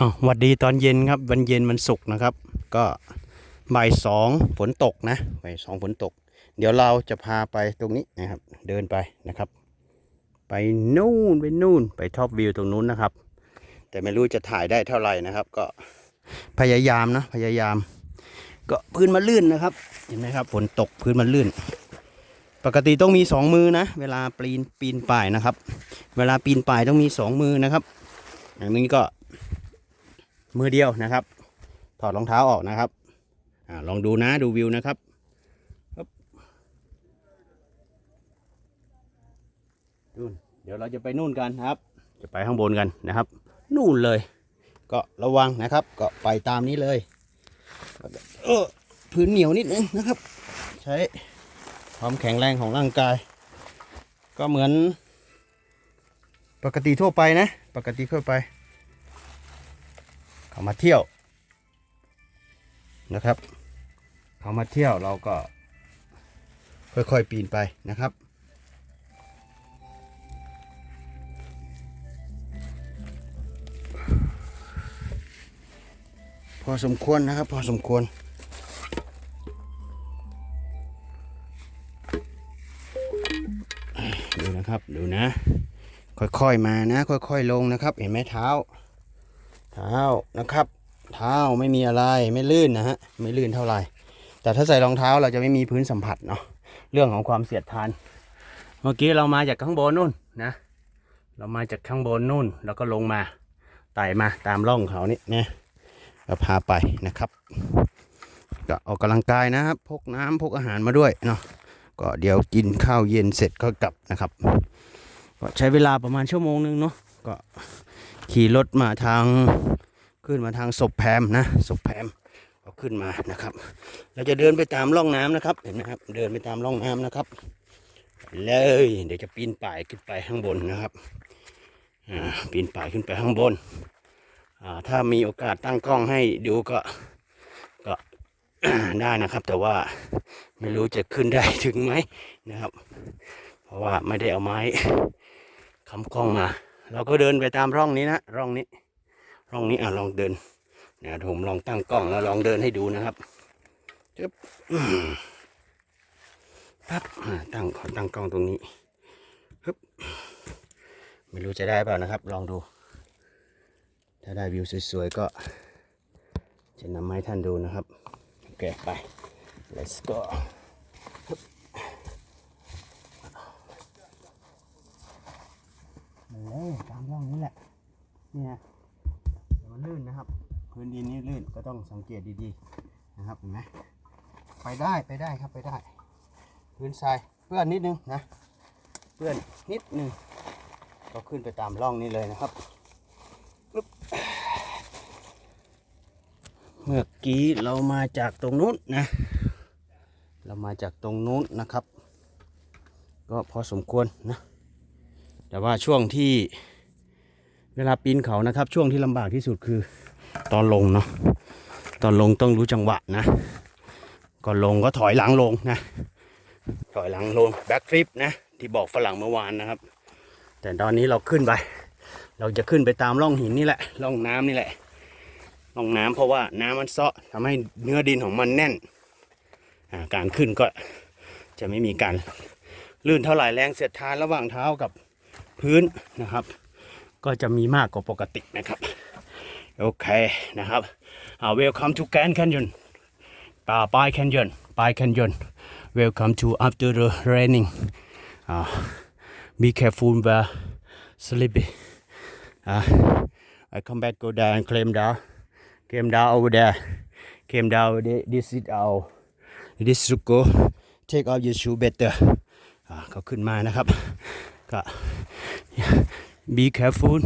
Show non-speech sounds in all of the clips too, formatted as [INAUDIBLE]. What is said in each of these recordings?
อ้าวหวัดดีตอนเย็นครับ วันเย็นมันศุกร์นะครับ ก็บ่ายสองฝนตกนะบ่ายสองฝนตก เดี๋ยวเราจะพาไปตรงนี้นะครับ เดินไปนะครับ ไปนู่นไปนู่นไปท็อปวิวตรงนู้นนะครับ แต่ไม่รู้จะถ่ายได้เท่าไหร่นะครับ ก็พยายามนะพยายาม ก็พื้นมันลื่นนะครับ เห็นไหมครับฝนตกพื้นมันลื่น ปกติต้องมีสองมือนะ เวลาปีนปีนป่ายนะครับ เวลาปีนป่ายต้องมีสองมือนะครับอย่างนี้ก็ มือเดียวนะครับ ถอดรองเท้าออกนะครับอลองดูนะดูวิวนะครับนู่นเดี๋ยวเราจะไปนู่นกันนะครับ จะไปข้างบนกันนะครับ นู่นเลย ก็ระวังนะครับ ก็ไปตามนี้เลยเออพื้นเหนียวนิดนึงนะครับ ใช้ความแข็งแรงของร่างกาย ก็เหมือน ปกติทั่วไปนะ ปกติทั่วไป เขามาเที่ยวนะครับ เขามาเที่ยวเราก็ ค่อยๆปีนไปนะครับ พอสมควรนะครับ พอสมควรดูนะครับดูนะ ค่อยๆมานะ ค่อยๆลงนะครับ เห็นไหมเท้า เท้านะครับ เท้าไม่มีอะไรไม่ลื่นนะฮะไม่ลื่นเท่าไหร่ แต่ถ้าใส่รองเท้าเราจะไม่มีพื้นสัมผัสเนาะเรื่องของความเสียดทาน เมื่อกี้เรามาจากข้างบนนู่นนะ เรามาจากข้างบนนู่น แล้วก็ลงมาไต่มาตามร่องเขานี่นะเราพาไปนะครับก็ออกกำลังกายนะครับพกน้ำพกอาหารมาด้วยเนาะก็เดี๋ยวกินข้าวเย็นเสร็จก็กลับนะครับ ก็ใช้เวลาประมาณชั่วโมงนึงเนาะก็ ขี่รถมาทางขึ้นมาทางศพแพมนะศพแพมก็ขึ้นมานะครับ เราจะเดินไปตามร่องน้ำนะครับ เห็นไหมครับ เดินไปตามร่องน้ำนะครับ เลยเดี๋ยวจะปีนป่ายขึ้นไปข้างบนนะครับปีนป่ายขึ้นไปข้างบนถ้ามีโอกาสตั้งกล้องให้ดูก็ก็ได้นะครับ แต่ว่าไม่รู้จะขึ้นได้ถึงไหมนะครับ เพราะว่าไม่ได้เอาไม้ค้ำกล้องมา เราก็เดินไปตามร่องนี้นะร่องนี้ ร่องนี้อะลองเดินนะผมลองตั้งกล้องแล้วลองเดินให้ดูนะครับจึ๊บปั๊บอ่าตั้งขอตั้งกล้องตรงนี้ฮึบไม่รู้จะได้เปล่านะครับ ลองดู ถ้าได้วิวสวยๆก็ จะนำมาให้ท่านดูนะครับ โอเค ไป let's go มา เลยตามร่องนี้แหละเนี่ยเดี๋ยวมันลื่นนะครับ พื้นดินนี่ลื่นก็ต้องสังเกตดีๆนะครับเห็นไหมไปได้ไปได้ครับไปได้ พื้นทรายเปื้อนนิดนึงนะเปื้อนนิดนึงก็ขึ้นไปตามร่องนี้เลยนะครับปึ๊บเมื่อกี้เรามาจากตรงนู้นนะ เรามาจากตรงนู้นนะครับ ก็พอสมควรนะ แต่ว่าช่วงที่เวลาปีนเขานะครับ ช่วงที่ลำบากที่สุดคือ ตอนลงเนาะตอนลงต้องรู้จังหวะนะ ก่อนลงก็ถอยหลังลงนะ ถอยหลังลงแบ็กฟลิปนะ ที่บอกฝรั่งเมื่อวานนะครับ แต่ตอนนี้เราขึ้นไป เราจะขึ้นไปตามร่องหินนี่แหละร่องน้ำนี่แหละร่องน้ำเพราะว่าน้ำมันเซาะทำให้เนื้อดินของมันแน่นาการขึ้นก็จะไม่มีการลื่นเท่าไหร่แรงเสียดทานระหว่างเท้ากับ พื้นนะครับ ก็จะมีมากกว่าปกตินะครับโอเคนะครับอ่า welcome to Grand Canyon ป่าปาย Canyon ปาย Canyon welcome to after the raining อ่า be careful where sleepy อ่า I come back go down and climb down came down over there came down thi- this is our this to go take off your shoe better อ่าเขาขึ้นมานะครับ ก็ be careful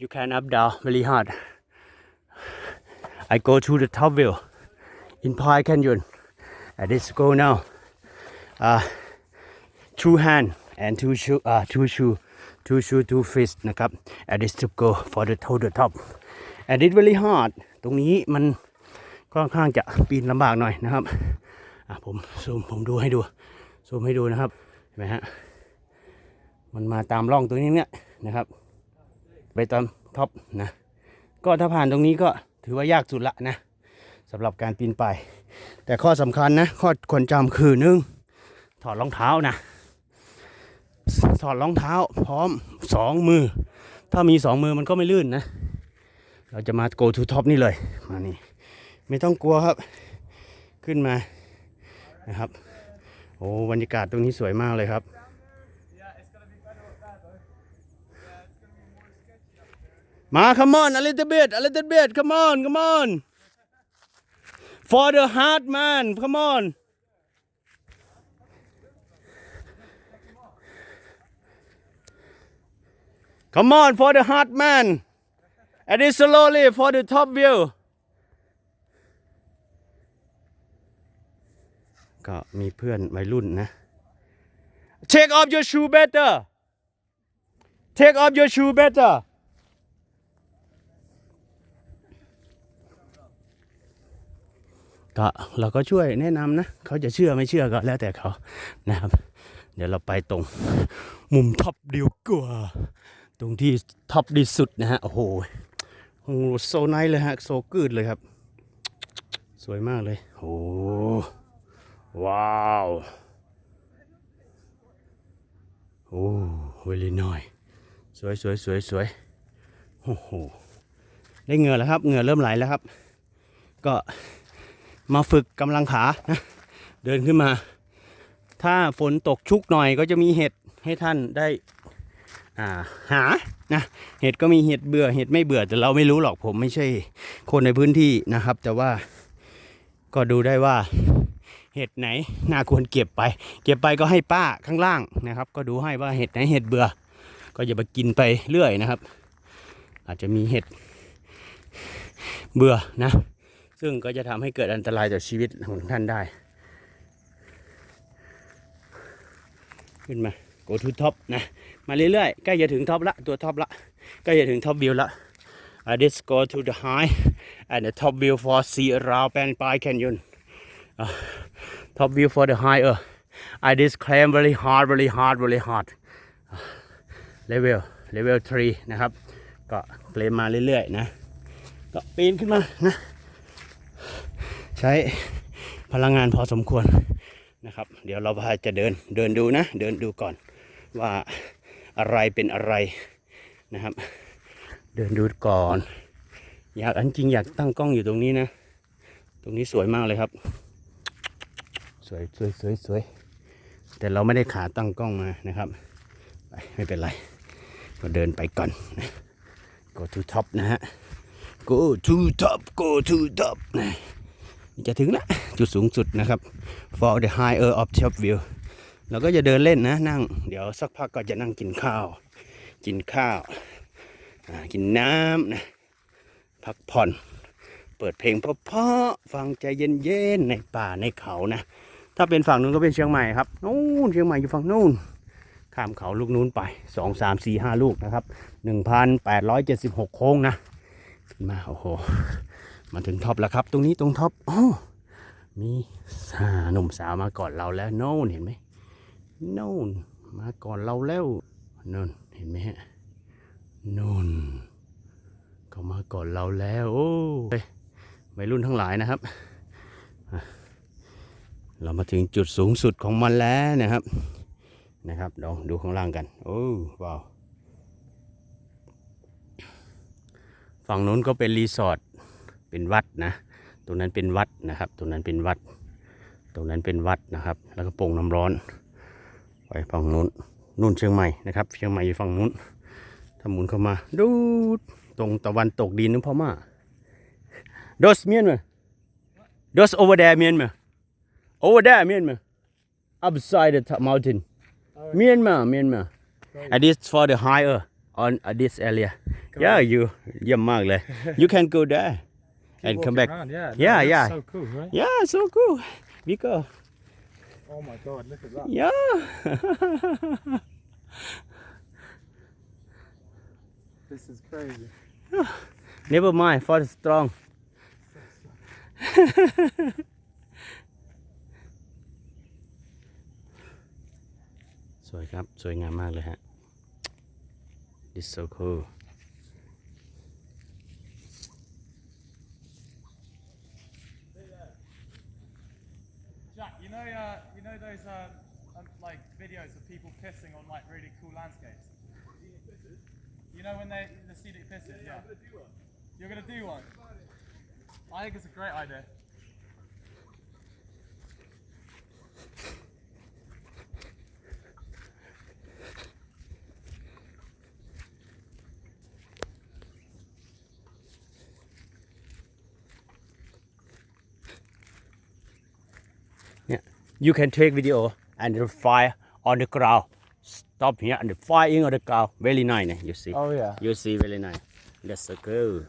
you can up down very hard I go to the top view in Pi Canyon and let's go now uh, two hand and two shoe uh, two shoe two shoe two fist นะครับ and it's to go for the to the top and it's very hard ตรงนี้มันค่อนข้างจะปีนลำบากหน่อยนะครับ ผมซูมผมดูให้ดูซูมให้ดูนะครับ เห็นไหมฮะ มันมาตามร่องตรงนี้เนี่ยนะครับ ไปตามท็อปนะก็ถ้าผ่านตรงนี้ก็ถือว่ายากสุดละนะสำหรับการปีนป่ายแต่ข้อสำคัญนะข้อควรจำคือหนึ่งถอดรองเท้านะถอดรองเท้าพร้อมสองมือ ถ้ามีสองมือมันก็ไม่ลื่นนะ เราจะมา go to top นี่เลยมานี่ไม่ต้องกลัวครับ ขึ้นมานะครับ โอ้บรรยากาศตรงนี้สวยมากเลยครับ มา come on a little bit a little bit come on come on for the heart man come on come on for the heart man and it slowly for the top view ก็มีเพื่อนวัยรุ่นนะ take off your shoe better take off your shoe better ก็เราก็ช่วยแนะนำนะเขาจะเชื่อไม่เชื่อก็แล้วแต่เขานะครับ เดี๋ยวเราไปตรงมุมท็อปเดียวกว่าตรงที่ท็อปดีสุดนะฮะโอ้โหโอ้โหโซไนเลยฮะโซกืดเลยครับ สวยมากเลยโอ้ว้าวโอ้เวลีน้อยสวยสวยสวยสวยโอ้โหได้เหงื่อแล้วครับเหงื่อเริ่มไหลแล้วครับ ก็ มาฝึกกำลังขานะเดินขึ้นมา ถ้าฝนตกชุกหน่อยก็จะมีเห็ดให้ท่านได้าหานะเห็ดก็มีเห็ดเบื่อเห็ดไม่เบื่อแต่เราไม่รู้หรอกผมไม่ใช่คนในพื้นที่นะครับ แต่ว่าก็ดูได้ว่าเห็ดไหนน่าควรเก็บไป เก็บไปก็ให้ป้าข้างล่างนะครับ ก็ดูให้ว่าเห็ดไหนเห็ดเบื่อ ก็อย่าไปกินไปเรื่อยนะครับ อาจจะมีเห็ดเบื่อนะ ซึ่งก็จะทำให้เกิดอันตรายต่อชีวิตของท่านได้ ขึ้นมา go to top นะ มาเรื่อยๆ ใกล้จะถึงท็อปละ ตัวท็อปละ ใกล้จะถึงท็อปวิวละ I just go to the high and the top view for see around Pan Pai Canyon uh, top view for the higher I just climb very hard very hard very hard uh, level level 3 นะครับ ก็เคลมมาเรื่อยๆนะ ก็ปีนขึ้นมานะ ใช้พลังงานพอสมควรนะครับ เดี๋ยวเราพาจะเดินเดินดูนะ เดินดูก่อนว่าอะไรเป็นอะไรนะครับ เดินดูก่อน อยากอันจริงอยากตั้งกล้องอยู่ตรงนี้นะ ตรงนี้สวยมากเลยครับ สวยสวยสวยสวยแต่เราไม่ได้ขาตั้งกล้องมานะครับไปไม่เป็นไรก็เดินไปก่อน go to top นะฮะ go to top go to top นะ จะถึงละจุดสูงสุดนะครับ for the higher of top view เราก็จะเดินเล่นนะนั่ง เดี๋ยวสักพักก็จะนั่งกินข้าว กินข้าวกินน้ำนะพักผ่อน เปิดเพลงเพราะๆฟังใจเย็นๆในป่าในเขานะ ถ้าเป็นฝั่งนู้นก็เป็นเชียงใหม่ครับนู้นเชียงใหม่อยู่ฝั่งนู้นข้ามเขาลูกนู้นไปสองสามสี่ห้าลูกนะครับหนึ่งพันแปดร้อยเจ็ดสิบหกโค้งนะ มาโอ้โห มาถึงท็อปแล้วครับ ตรงนี้ตรงท็อปอ๋อมีสาหนุ่มสาวมาก่อนเราแล้วโน่นเห็นไหมโน่นมาก่อนเราแล้วโน่นเห็นไหมฮะโน่นเขามาก่อนเราแล้วโอ้ยวัยรุ่นทั้งหลายนะครับ เรามาถึงจุดสูงสุดของมันแล้วนะครับนะครับลองดูข้างล่างกัน โอ้ว้าว ฝั่งนู้นก็เป็นรีสอร์ท เป็นวัดนะ ตรงนั้นเป็นวัดนะครับ ตรงนั้นเป็นวัด ตรงนั้นเป็นวัดนะครับ แล้วก็โป่งน้ำร้อน ไปฝั่งนู้นนู่นเชียงใหม่นะครับ เชียงใหม่อยู่ฝั่งนู้นถ้าหมุนเข้ามา ดูตรงตะวันตกดินนึกพ่อม่า dos Myanmar dos over there Myanmar over there Myanmar upside the mountain Myanmar เมียนมา at this for the higher on this area yeah you เยี่ยมมากเลย you can go there and come walking back around, Yeah, Yeah, that's yeah. So cool, right? Yeah so cool We go Oh my god, look at that. Yeah [LAUGHS] This is crazy. [SIGHS] Never mind for the strong [LAUGHS] สวยครับ สวยงามมากเลยฮะ This so cool know, uh, you know those um, um, like videos of people pissing on like really cool landscapes. You know when they the scenic pisses, yeah. You're gonna do one. I think it's a great idea. you can take video and fire on the ground. Stop here and the firing on the ground. Very nice, eh, you see. Oh yeah. You see, very nice. That's so cool.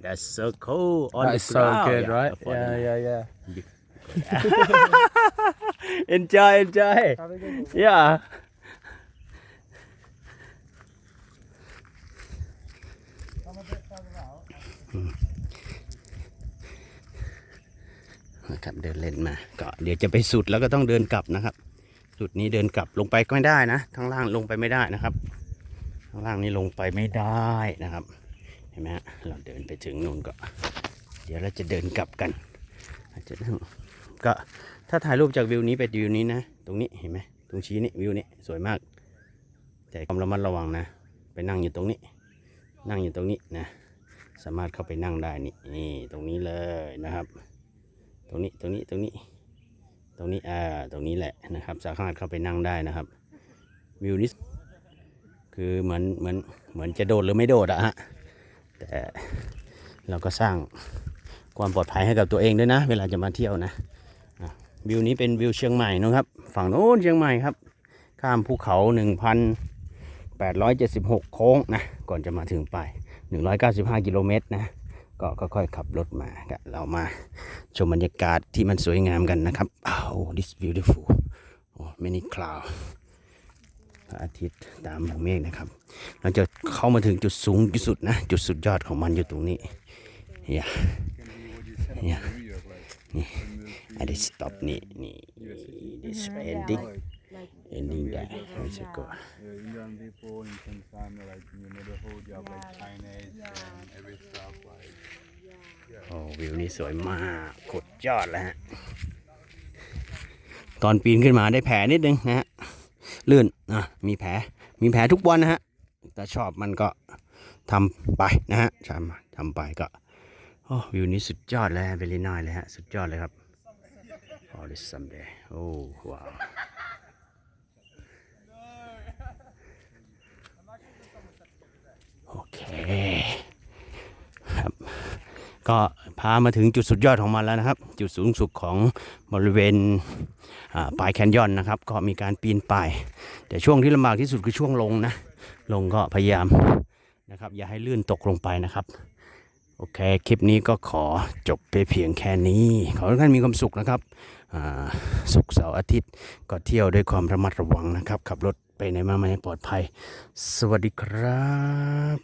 That's so cool. On That's the so ground. good, yeah, right? Yeah, yeah, yeah, yeah. [LAUGHS] enjoy, enjoy. Yeah. นะครับเดินเล่นมาก็เดี๋ยวจะไปสุดแล้วก็ต้องเดินกลับนะครับ สุดนี้เดินกลับลงไปก็ไม่ได้นะข้างล่างลงไปไม่ได้นะครับข้างล่างนี่ลงไปไม่ได้นะครับเห็นไหมฮะเราเดินไปถึงนู่นก็ เดี๋ยวเราจะเดินกลับกันอาจจะนั่งก็ถ้าถ่ายรูปจากวิวนี้ไปวิวนี้นะ ตรงนี้เห็นไหมตรงชี้นี่วิวนี้สวยมาก แต่ความระมัดระวังนะ ไปนั่งอยู่ตรงนี้ นั่งอยู่ตรงนี้นะ สามารถเข้าไปนั่งได้นี่นี่ตรงนี้เลยนะครับ ตรงนี้ตรงนี้ตรงนี้ ตรงนี้อ่าตรงนี้แหละนะครับ สามารถเข้าไปนั่งได้นะครับ วิวนี้คือเหมือนเหมือนเหมือนจะโดดหรือไม่โดดอะฮะแต่เราก็สร้างความปลอดภัยให้กับตัวเองด้วยนะ เวลาจะมาเที่ยวนะวิวนี้เป็นวิวเชียงใหม่นะครับ ฝั่งโน้นเชียงใหม่ครับ ข้ามภูเขา 1,876 โค้งนะ ก่อนจะมาถึงปลาย195 กิโลเมตรนะ ก็ค่อยๆขับรถมาก็เรามาชมบรรยากาศที่มันสวยงามกันนะครับอ้าว this beautiful oh many cloud พระอาทิตย์ตามหมู่เมฆนะครับ เราจะเข้ามาถึงจุดสูงที่สุดนะ จุดสุดยอดของมันอยู่ตรงนี้อย่าอย่านี่ and it stop นี่นี่ this ending ending that let's go Yeah, Indian people in Tanzania, like in the neighborhood, you have like Chinese and every stuff. Like, โอ้วิวนี้สวยมากโคตรยอดแล้วฮะ ตอนปีนขึ้นมาได้แผลนิดนึงนะฮะลื่นอะมีแผล มีแผลทุกวันนะฮะ แต่ชอบมันก็ทำไปนะฮะทำทำไปก็โอ้วิวนี้สุดยอดเลยเบลีน่าเลยฮะ สุดยอดเลยครับ oh this someday โอ้ว้าว โอเคครับก็พามาถึงจุดสุดยอดของมันแล้วนะครับ จุดสูงสุดของบริเวณปลายแคนยอนนะครับ ก็มีการปีนป่าย แต่ช่วงที่ลำบากที่สุดคือช่วงลงนะ ลงก็พยายามนะครับ อย่าให้ลื่นตกลงไปนะครับ โอเค คลิปนี้ก็ขอจบไปเพียงแค่นี้ ขอให้ทุกท่านมีความสุขนะครับสุขเสาร์อาทิตย์ก็เที่ยวด้วยความระมัดระวังนะครับขับรถ ไปไหนมาไม่ให้ปลอดภัย สวัสดีครับ